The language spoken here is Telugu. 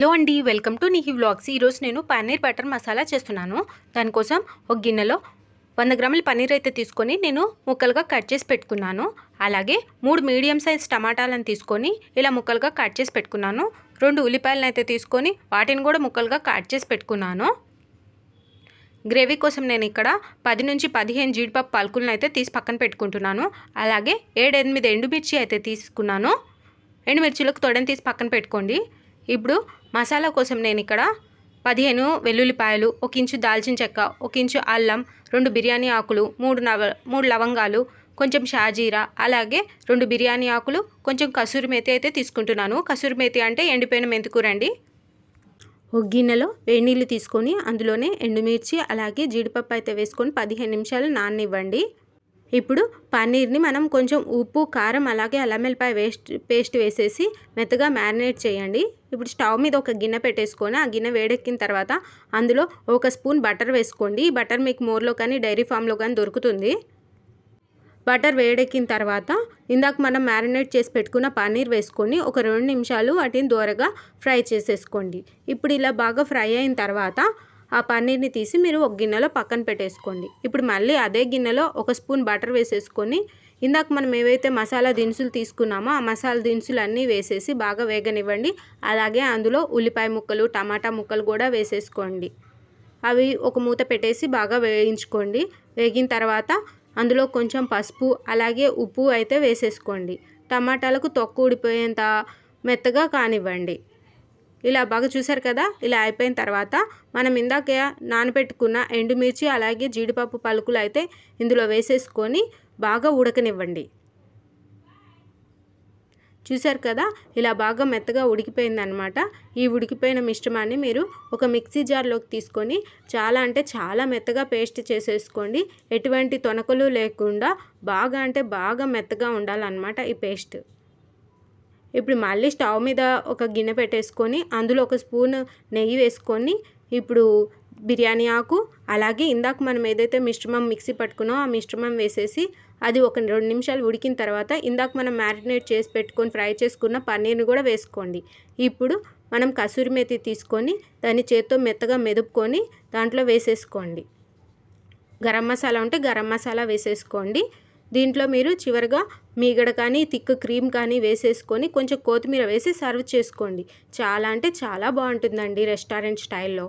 హలో అండి వెల్కమ్ టు నిహి వ్లాగ్స్. ఈరోజు నేను పన్నీర్ బటర్ మసాలా చేస్తున్నాను. దానికోసం ఒక గిన్నెలో వంద గ్రాముల పన్నీర్ అయితే తీసుకొని నేను ముక్కలుగా కట్ చేసి పెట్టుకున్నాను. అలాగే మూడు మీడియం సైజ్ టమాటాలను తీసుకొని ఇలా ముక్కలుగా కట్ చేసి పెట్టుకున్నాను. రెండు ఉల్లిపాయలను అయితే తీసుకొని వాటిని కూడా ముక్కలుగా కట్ చేసి పెట్టుకున్నాను. గ్రేవీ కోసం నేను ఇక్కడ పది నుంచి పదిహేను జీడిపప్పు పలుకులను అయితే తీసి పక్కన పెట్టుకుంటున్నాను. అలాగే ఏడెనిమిది ఎండుమిర్చి అయితే తీసుకున్నాను. ఎండుమిర్చిలకు తొడని తీసి పక్కన పెట్టుకోండి. ఇప్పుడు మసాలా కోసం నేను ఇక్కడ పదిహేను వెల్లుల్లిపాయలు ఒక ఇంచు దాల్చిన చెక్క ఒక ఇంచు అల్లం రెండు బిర్యానీ ఆకులు మూడు నవ మూడు లవంగాలు కొంచెం షాజీరా అలాగే రెండు బిర్యానీ ఆకులు కొంచెం కసూరి మేతి అయితే తీసుకుంటున్నాను. కసూరి మేతి అంటే ఎండిపోయిన మెంతికూరండి ఒక గిన్నెలో వేడి నీళ్ళు తీసుకొని అందులోనే ఎండుమిర్చి అలాగే జీడిపప్పు అయితే వేసుకొని పదిహేను నిమిషాలు నాననివ్వండి. ఇప్పుడు పన్నీర్ని మనం కొంచెం ఉప్పు కారం అలాగే అల్లం వెల్లిపాయ వేస్ట్ పేస్ట్ వేసేసి మెత్తగా మ్యారినేట్ చేయండి. ఇప్పుడు స్టవ్ మీద ఒక గిన్నె పెట్టేసుకొని ఆ గిన్నె వేడెక్కిన తర్వాత అందులో ఒక స్పూన్ బటర్ వేసుకోండి. ఈ బటర్ మీకు మోర్లో కానీ డైరీ ఫామ్లో కానీ దొరుకుతుంది. బటర్ వేడెక్కిన తర్వాత ఇందాక మనం మ్యారినేట్ చేసి పెట్టుకున్న పన్నీర్ వేసుకొని ఒక రెండు నిమిషాలు వాటిని దూరగా ఫ్రై చేసేసుకోండి. ఇప్పుడు ఇలా బాగా ఫ్రై అయిన తర్వాత ఆ పన్నీర్ని తీసి మీరు ఒక గిన్నెలో పక్కన పెట్టేసుకోండి. ఇప్పుడు మళ్ళీ అదే గిన్నెలో ఒక స్పూన్ బటర్ వేసేసుకొని ఇందాక మనం ఏవైతే మసాలా దినుసులు తీసుకున్నామో ఆ మసాలా దినుసులు అన్నీ వేసేసి బాగా వేగనివ్వండి. అలాగే అందులో ఉల్లిపాయ ముక్కలు టమాటా ముక్కలు కూడా వేసేసుకోండి. అవి ఒక మూత పెట్టేసి బాగా వేయించుకోండి. వేగిన తర్వాత అందులో కొంచెం పసుపు అలాగే ఉప్పు అయితే వేసేసుకోండి. టమాటాలకు తొక్కు ఊడిపోయేంత మెత్తగా కానివ్వండి. ఇలా బాగా చూసారు కదా? ఇలా అయిపోయిన తర్వాత మనం ఇందాక నానబెట్టుకున్న ఎండుమిర్చి అలాగే జీడిపప్పు పలుకులు అయితే ఇందులో వేసేసుకొని బాగా ఉడకనివ్వండి. చూసారు కదా? ఇలా బాగా మెత్తగా ఉడికిపోయిందనమాట ఈ ఉడికిపోయిన మిశ్రమాన్ని మీరు ఒక మిక్సీ జార్లోకి తీసుకొని చాలా అంటే చాలా మెత్తగా పేస్ట్ చేసేసుకోండి. ఎటువంటి తొనకలు లేకుండా బాగా అంటే బాగా మెత్తగా ఉండాలన్నమాట ఈ పేస్ట్. ఇప్పుడు మళ్ళీ స్టవ్ మీద ఒక గిన్నె పెట్టేసుకొని అందులో ఒక స్పూన్ నెయ్యి వేసుకొని ఇప్పుడు బిర్యానీ ఆకు అలాగే ఇందాక మనం ఏదైతే మిశ్రమం మిక్సీ పట్టుకున్నామో ఆ మిశ్రమం వేసేసి అది ఒక రెండు నిమిషాలు ఉడికిన తర్వాత ఇందాక మనం మ్యారినేట్ చేసి పెట్టుకొని ఫ్రై చేసుకున్న పన్నీర్ని కూడా వేసుకోండి. ఇప్పుడు మనం కసూరి మెతి తీసుకొని దాన్ని చేత్తో మెత్తగా మెదుపుకొని దాంట్లో వేసేసుకోండి. గరం మసాలా ఉంటే గరం మసాలా వేసేసుకోండి. దీంట్లో మీరు చివరిగా మీగడ కానీ థిక్ క్రీమ్ కానీ వేసేసుకొని కొంచెం కొత్తిమీర వేసి సర్వ్ చేసుకోండి. చాలా అంటే చాలా బాగుంటుందండి రెస్టారెంట్ స్టైల్లో.